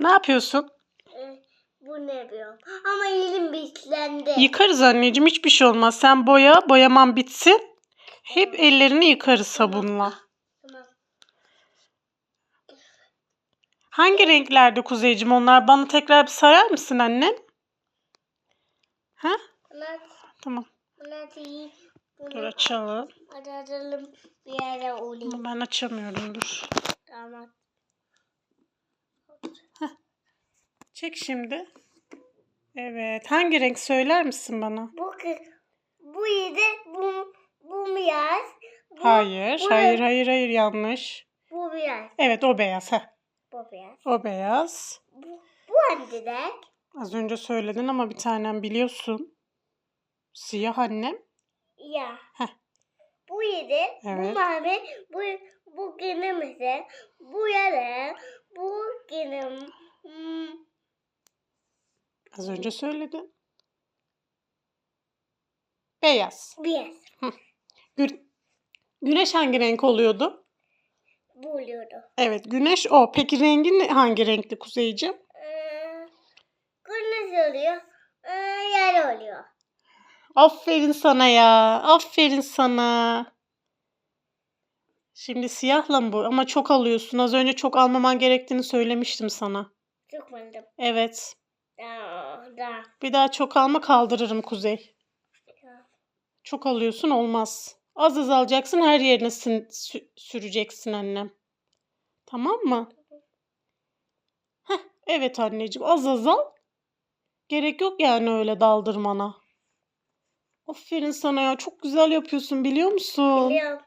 Ne yapıyorsun? Ee, bu ne biliyorum. Ama elim bitlendi. Yıkarız anneciğim hiçbir şey olmaz. Sen boya, boyaman bitsin. Hep ellerini yıkarız sabunla. Tamam. Hangi renklerde Kuzeyciğim onlar? Bana tekrar bir sayar mısın annem? Ha? Bunlar, Tamam. bunlar iyi. Bunu Dur açalım. atalım bir yere olayım. Ama ben açamıyorum dur. Tamam. Çek şimdi. Evet. Hangi renk söyler misin bana? Bu bu yedi bu bu beyaz. Bu, Hayır. bu- Hayır hayır hayır yanlış. Bu beyaz. Evet o beyaz. Heh. Bu beyaz. O beyaz. Bu, bu hangi renk? Az önce söyledin ama bir tanem biliyorsun. Siyah annem. Ya. Heh. Bu yedi. Evet. Bu mavi. Bu bu kırmızı. Bu yarı. Bu kırmızı. Az önce söyledin. Beyaz. beyaz. Gü- güneş hangi renk oluyordu? Bu oluyordu. Evet güneş o. Peki rengi ne, hangi renkli Kuzeyciğim? Ee, kırmızı oluyor. Ee, yarı oluyor. Aferin sana ya. Aferin sana. Şimdi siyahla mı bu? Ama çok alıyorsun. Az önce çok almaman gerektiğini söylemiştim sana. Çok beğendim. Evet. Bir daha çok alma kaldırırım Kuzey. Çok alıyorsun olmaz. Az az alacaksın her yerine sü- süreceksin annem. Tamam mı? Heh, evet anneciğim az az al. Gerek yok yani öyle daldırmana. Aferin sana ya çok güzel yapıyorsun biliyor musun? Biliyorum.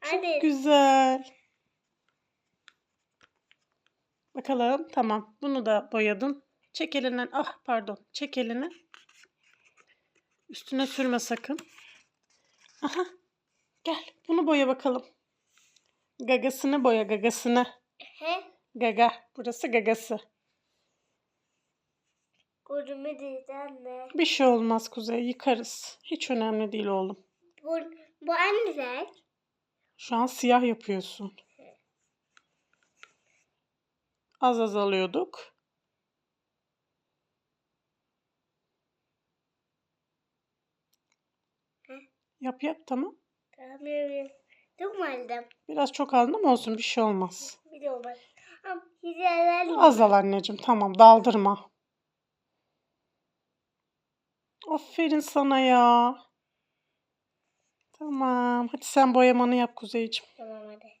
Hadi. Güzel. Bakalım tamam bunu da boyadın. Çek elinden ah pardon çek elini. Üstüne sürme sakın. Aha gel bunu boya bakalım. Gagasını boya gagasını. He? Gaga burası gagası. Gözümü dedi anne. Bir şey olmaz Kuzey yıkarız. Hiç önemli değil oğlum. Bu, bu hangi renk? Şu an siyah yapıyorsun. Az az alıyorduk. Yap yap tamam. Tamam evet. Çok mu aldım? Biraz çok aldın ama olsun bir şey olmaz. Bir de olmaz. Ama güzeller Az al anneciğim tamam daldırma. Aferin sana ya. Tamam hadi sen boyamanı yap Kuzeyciğim. Tamam hadi.